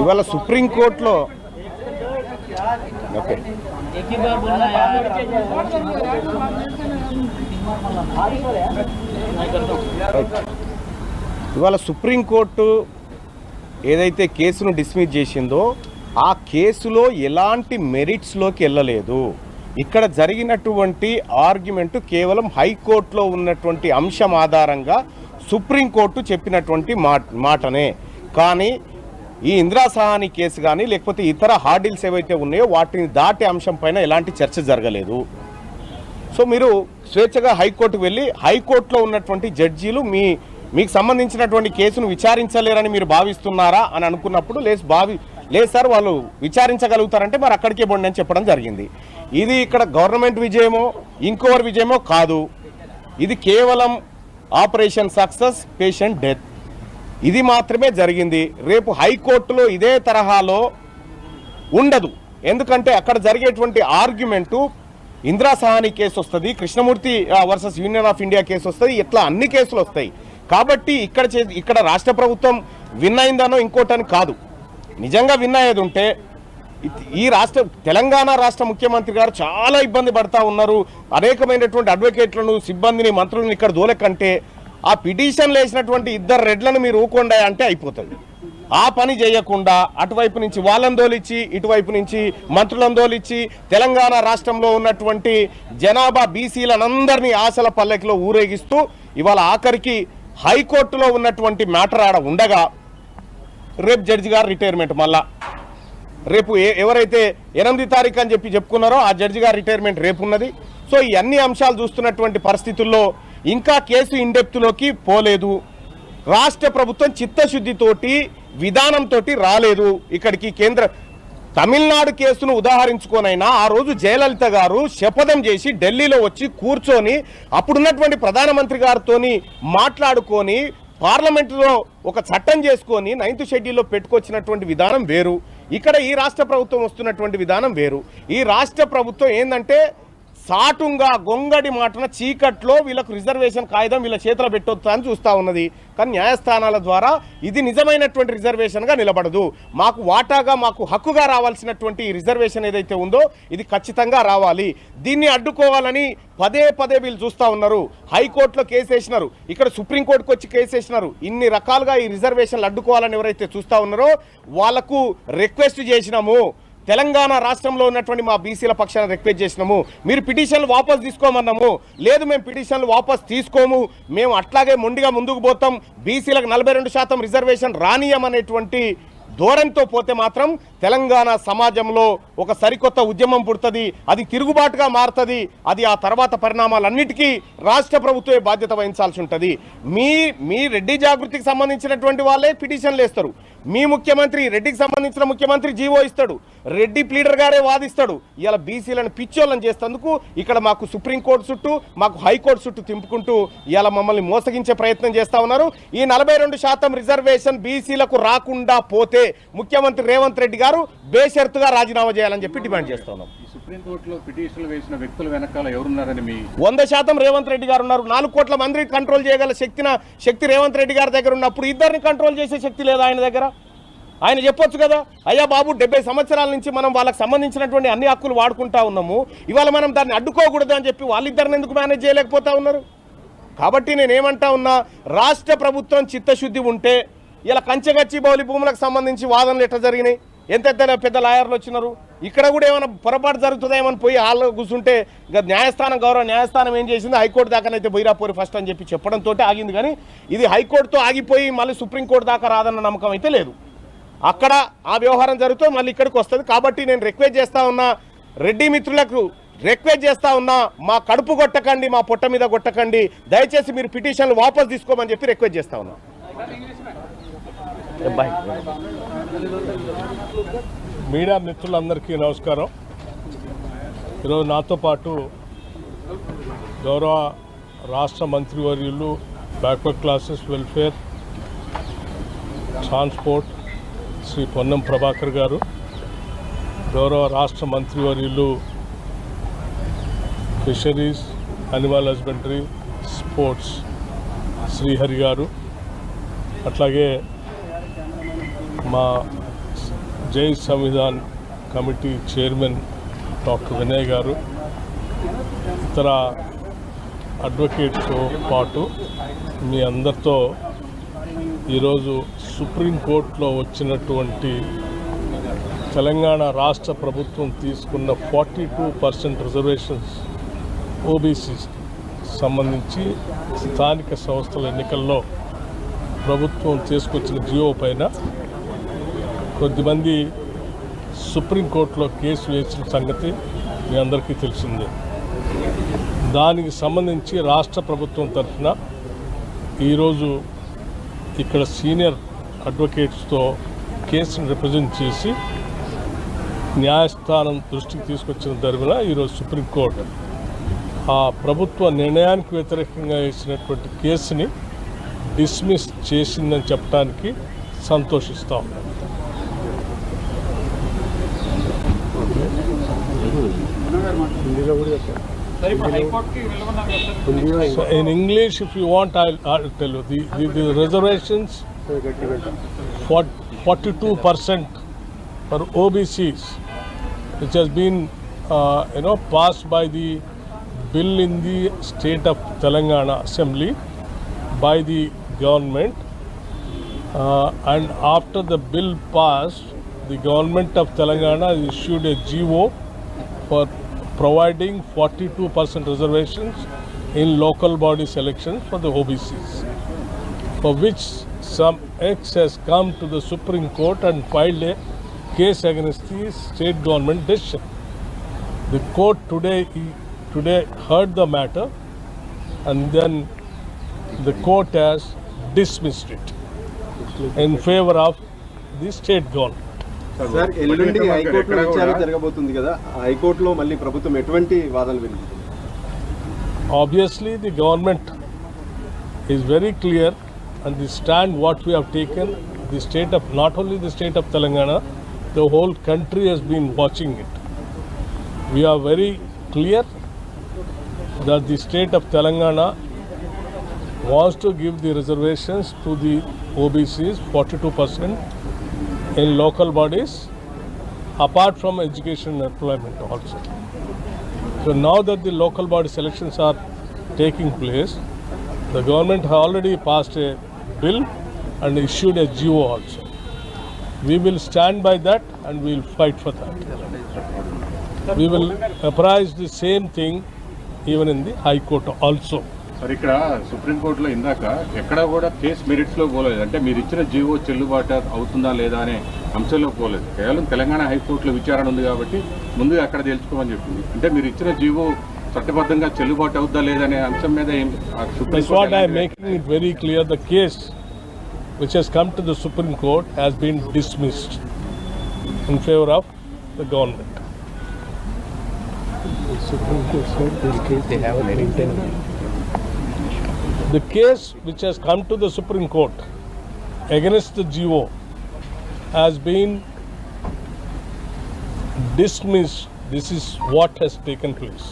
ఇవాళ సుప్రీంకోర్టులో ఓకే. ఇవాళ సుప్రీంకోర్టు ఏదైతే కేసును డిస్మిస్ చేసిందో ఆ కేసులో ఎలాంటి మెరిట్స్లోకి వెళ్ళలేదు. ఇక్కడ జరిగినటువంటి ఆర్గ్యుమెంట్ కేవలం హైకోర్టులో ఉన్నటువంటి అంశం ఆధారంగా సుప్రీంకోర్టు చెప్పినటువంటి మా మాటనే. కానీ ఈ ఇందిరా సహాని కేసు కానీ లేకపోతే ఇతర హార్డిల్స్ ఏవైతే ఉన్నాయో వాటిని దాటే అంశం పైన ఎలాంటి చర్చ జరగలేదు. సో మీరు స్వేచ్ఛగా హైకోర్టుకు వెళ్ళి హైకోర్టులో ఉన్నటువంటి జడ్జీలు మీ మీకు సంబంధించినటువంటి కేసును విచారించలేరని మీరు భావిస్తున్నారా అని అనుకున్నప్పుడు లేదు భావి లేదు సార్ వాళ్ళు విచారించగలుగుతారంటే మరి అక్కడికే పోండి అని చెప్పడం జరిగింది. ఇది ఇక్కడ గవర్నమెంట్ విజయమో ఇంకోవర్ విజయమో కాదు. ఇది కేవలం ఆపరేషన్ సక్సెస్ పేషెంట్ డెత్. ఇది మాత్రమే జరిగింది. రేపు హైకోర్టులో ఇదే తరహాలో ఉండదు. ఎందుకంటే అక్కడ జరిగేటువంటి ఆర్గ్యుమెంటు ఇందిరా సహాని కేసు వస్తుంది Krishnamurthy versus union of India case వస్తుంది ఇట్లా అన్ని కేసులు వస్తాయి. కాబట్టి ఇక్కడ చే- ఇక్కడ రాష్ట్ర ప్రభుత్వం విన్ అయిందనో ఇంకోటని కాదు. నిజంగా విన్ అయ్యేది ఉంటే ఈ రాష్ట్ర తెలంగాణ రాష్ట్ర ముఖ్యమంత్రి గారు చాలా ఇబ్బంది పడతా ఉన్నారు. అనేకమైనటువంటి అడ్వకేట్లను సిబ్బందిని మంత్రులను ఇక్కడ దూలకంటే ఆ పిటిషన్లు వేసినటువంటి ఇద్దరు రెడ్లను మీరు ఊకొండా అంటే అయిపోతుంది. ఆ పని చేయకుండా అటువైపు నుంచి వాళ్ళని దోలిచ్చి ఇటువైపు నుంచి మంత్రులను దోలిచ్చి తెలంగాణ రాష్ట్రంలో ఉన్నటువంటి జనాభా బీసీలనందరినీ ఆశల పల్లెకిలో ఊరేగిస్తూ ఇవాళ ఆఖరికి హైకోర్టులో ఉన్నటువంటి మ్యాటర్ ఆడ ఉండగా రేపు జడ్జి గారు రిటైర్మెంట్ మళ్ళా. రేపు ఏ- ఎవరైతే ఎనిమిది తారీఖు అని చెప్పి చెప్పుకున్నారో ఆ జడ్జి గారి రిటైర్మెంట్ రేపు ఉన్నది సో ఈ అన్ని అంశాలు చూస్తున్నటువంటి పరిస్థితుల్లో ఇంకా కేసు ఇండెప్త్లోకి పోలేదు. రాష్ట్ర ప్రభుత్వం చిత్తశుద్ధితోటి విధానంతో రాలేదు. ఇక్కడికి కేంద్ర తమిళనాడు కేసును ఉదాహరించుకోనైనా ఆ రోజు జయలలిత గారు శపథం చేసి ఢిల్లీలో వచ్చి కూర్చొని అప్పుడున్నటువంటి ప్రధానమంత్రి గారితోని మాట్లాడుకొని పార్లమెంటులో ఒక చట్టం చేసుకొని నైన్త్ షెడ్యూల్లో పెట్టుకొచ్చినటువంటి విధానం వేరు. ఇక్కడ ఈ రాష్ట్ర ప్రభుత్వం వస్తున్నటువంటి విధానం వేరు. ఈ రాష్ట్ర ప్రభుత్వం ఏంటంటే సాటుంగా గొంగడి మాటన చీకట్లో వీళ్ళకు రిజర్వేషన్ కాగితం వీళ్ళ చేతిలో పెట్టొద్దు అని చూస్తూ ఉన్నది. కానీ న్యాయస్థానాల ద్వారా ఇది నిజమైనటువంటి రిజర్వేషన్గా నిలబడదు. మాకు వాటాగా మాకు హక్కుగా రావాల్సినటువంటి రిజర్వేషన్ ఏదైతే ఉందో ఇది ఖచ్చితంగా రావాలి. దీన్ని అడ్డుకోవాలని పదే పదే వీళ్ళు చూస్తూ ఉన్నారు. హైకోర్టులో కేసు వేసినారు. ఇక్కడ సుప్రీంకోర్టుకు వచ్చి కేసు వేసినారు. ఇన్ని రకాలుగా ఈ రిజర్వేషన్లు అడ్డుకోవాలని ఎవరైతే చూస్తూ ఉన్నారో వాళ్ళకు రిక్వెస్ట్ చేసినాము. తెలంగాణ రాష్ట్రంలో ఉన్నటువంటి మా బీసీల పక్షాన రిక్వెస్ట్ చేసినాము. మీరు పిటిషన్లు వాపస్ తీసుకోమన్నాము. లేదు మేము పిటిషన్లు వాపస్ తీసుకోము. మేము అట్లాగే మొండిగా ముందుకు పోతాం. బీసీలకు నలభై రెండు శాతం రిజర్వేషన్ రానియమనేటువంటి ధోరణితో పోతే మాత్రం తెలంగాణ సమాజంలో ఒక సరికొత్త ఉద్యమం పుడుతుంది. అది తిరుగుబాటుగా మారుతుంది. అది ఆ తర్వాత పరిణామాలన్నిటికీ రాష్ట్ర ప్రభుత్వమే బాధ్యత వహించాల్సి ఉంటుంది. మీ మీ రెడ్డి జాగృతికి సంబంధించినటువంటి వాళ్ళే పిటిషన్లు వేస్తారు. మీ ముఖ్యమంత్రి రెడ్డికి సంబంధించిన ముఖ్యమంత్రి జీవో ఇస్తాడు. రెడ్డి ప్లీడర్ గారే వాదిస్తాడు. ఇలా బీసీలను పిచ్చోళ్ళని చేస్తేందుకు ఇక్కడ మాకు సుప్రీంకోర్టు చుట్టూ మాకు హైకోర్టు చుట్టూ తింపుకుంటూ ఇలా మమ్మల్ని మోసగించే ప్రయత్నం చేస్తా ఉన్నారు. ఈ నలభై రెండు శాతం రిజర్వేషన్ బీసీలకు రాకుండా పోతే ముఖ్యమంత్రి రేవంత్ రెడ్డి గారు బేషరతుగా రాజీనామా చేయాలని చెప్పి డిమాండ్ చేస్తా ఉన్నాం. ఈ సుప్రీంకోర్టులో పిటిషన్లు వేసిన వ్యక్తుల వెనకాల ఎవరున్నారని మీ వంద శాతం రేవంత్ రెడ్డి గారు ఉన్నారు. నాలుగు కోట్ల మందిని కంట్రోల్ చేయగల శక్తిన శక్తి రేవంత్ రెడ్డి గారి దగ్గర ఉన్నప్పుడు ఇద్దరిని కంట్రోల్ చేసే శక్తి లేదా ఆయన దగ్గర? ఆయన చెప్పొచ్చు కదా అయ్యా బాబు డెబ్బై సంవత్సరాల నుంచి మనం వాళ్ళకి సంబంధించినటువంటి అన్ని హక్కులు వాడుకుంటా ఉన్నాము. ఇవాళ మనం దాన్ని అడ్డుకోకూడదు అని చెప్పి వాళ్ళిద్దరిని ఎందుకు మేనేజ్ చేయలేకపోతా ఉన్నారు? కాబట్టి నేనేమంటా ఉన్నా రాష్ట్ర ప్రభుత్వం చిత్తశుద్ధి ఉంటే ఇలా కంచెగచ్చి బౌలి భూములకు సంబంధించి వాదనలు ఎట్లా జరిగినాయి? ఎంత ఎంత పెద్ద లాయర్లు వచ్చినారు? ఇక్కడ కూడా ఏమైనా పొరపాటు జరుగుతుందేమని పోయి హాల్లో కూర్చుంటే ఇక న్యాయస్థానం గౌరవ న్యాయస్థానం ఏం చేసింది హైకోర్టు దాకానైతే బొయ్యిరా ఫస్ట్ అని చెప్పి చెప్పడంతో ఆగింది. కానీ ఇది హైకోర్టుతో ఆగిపోయి మళ్ళీ సుప్రీంకోర్టు దాకా రాదన్న నమ్మకం అయితే లేదు. అక్కడ ఆ వ్యవహారం జరుగుతూ మళ్ళీ ఇక్కడికి వస్తుంది. కాబట్టి నేను రిక్వెస్ట్ చేస్తా ఉన్నా రెడ్డి మిత్రులకు రిక్వెస్ట్ చేస్తా ఉన్నా మా కడుపు కొట్టకండి మా పొట్ట మీద కొట్టకండి. దయచేసి మీరు పిటిషన్లు వాపస్ తీసుకోమని చెప్పి రిక్వెస్ట్ చేస్తా ఉన్నా. బాయ్? మీడియా మిత్రులందరికీ నమస్కారం. ఈరోజు నాతో పాటు గౌరవ రాష్ట్ర మంత్రివర్యులు backward classes welfare transport Shri Ponnam Prabhakar garu గౌరవ రాష్ట్ర మంత్రివర్యులు fisheries animal husbandry sports Srihari garu అట్లాగే మా Jai Samvidhan committee chairman doctor Vinay garu ఇతర అడ్వకేట్తో పాటు మీ అందరితో ఈరోజు సుప్రీంకోర్టులో వచ్చినటువంటి తెలంగాణ రాష్ట్ర ప్రభుత్వం తీసుకున్న forty two percent reservations OBCs సంబంధించి స్థానిక సంస్థల ఎన్నికల్లో ప్రభుత్వం తీసుకొచ్చిన జియో పైన కొద్దిమంది సుప్రీంకోర్టులో కేసు వేసిన సంగతి మీ అందరికీ తెలిసిందే. దానికి సంబంధించి రాష్ట్ర ప్రభుత్వం తరఫున ఈరోజు ఇక్కడ సీనియర్ అడ్వకేట్స్తో కేసును రిప్రజెంట్ చేసి న్యాయస్థానం దృష్టికి తీసుకొచ్చిన తరఫున ఈరోజు సుప్రీంకోర్టు ఆ ప్రభుత్వ నిర్ణయానికి వ్యతిరేకంగా వేసినటువంటి కేసుని డిస్మిస్ చేసిందని చెప్పడానికి సంతోషిస్తాం. సరే So in English, if you want, I'll, I'll tell you. The, the, the reservations, 42% for OBCs, which has been, uh, you know, passed by the bill in the state of Telangana Assembly by the government. Uh, and after the bill passed, the government of Telangana issued a GO for providing 42% reservations in local body selections for the OBCs, for which some ex has come to the Supreme Court and filed a case against the state government decision. The court today today heard the matter and then the court has dismissed it in favor of the state government. Sir ఎల్లుండి హైకోర్టులో విచారణ జరగబోతుంది కదా హైకోర్టులో మళ్ళీ ప్రభుత్వం ఎటువంటి వాదనలు వినిపిస్తుంది Obviously, the government is very clear and the stand what we have taken, the state of, not only the state of Telangana, the whole country has been watching it. We are very clear that the state of Telangana wants to give the reservations to the OBCs, 42% in local bodies, apart from education and employment also. So now that the local body selections are taking place, the government has already passed a bill and issued a GO also. We will stand by that and we will fight for that. We will apprise the same thing even in the High Court also. మరి ఇక్కడ సుప్రీంకోర్టులో ఇందాక ఎక్కడ కూడా case మెరిట్స్లో పోలేదు అంటే మీరు ఇచ్చిన జీవో చెల్లుబాటు అవుతుందా లేదా అనే అంశంలో పోలేదు కేవలం తెలంగాణ హైకోర్టులో విచారణ ఉంది కాబట్టి ముందుగా అక్కడ తెలుసుకోమని చెప్పింది అంటే మీరు ఇచ్చిన జీవో చట్టబద్ధంగా చెల్లుబాటు అవుద్దా లేదా అనే అంశం మీద ఏం ఆ That's supreme court what I am ఎలాంటి making it very clear. The case which has come to the Supreme Court has been dismissed in favor of the government. The case which has come to the Supreme Court against the GO has been dismissed. This is what has taken place.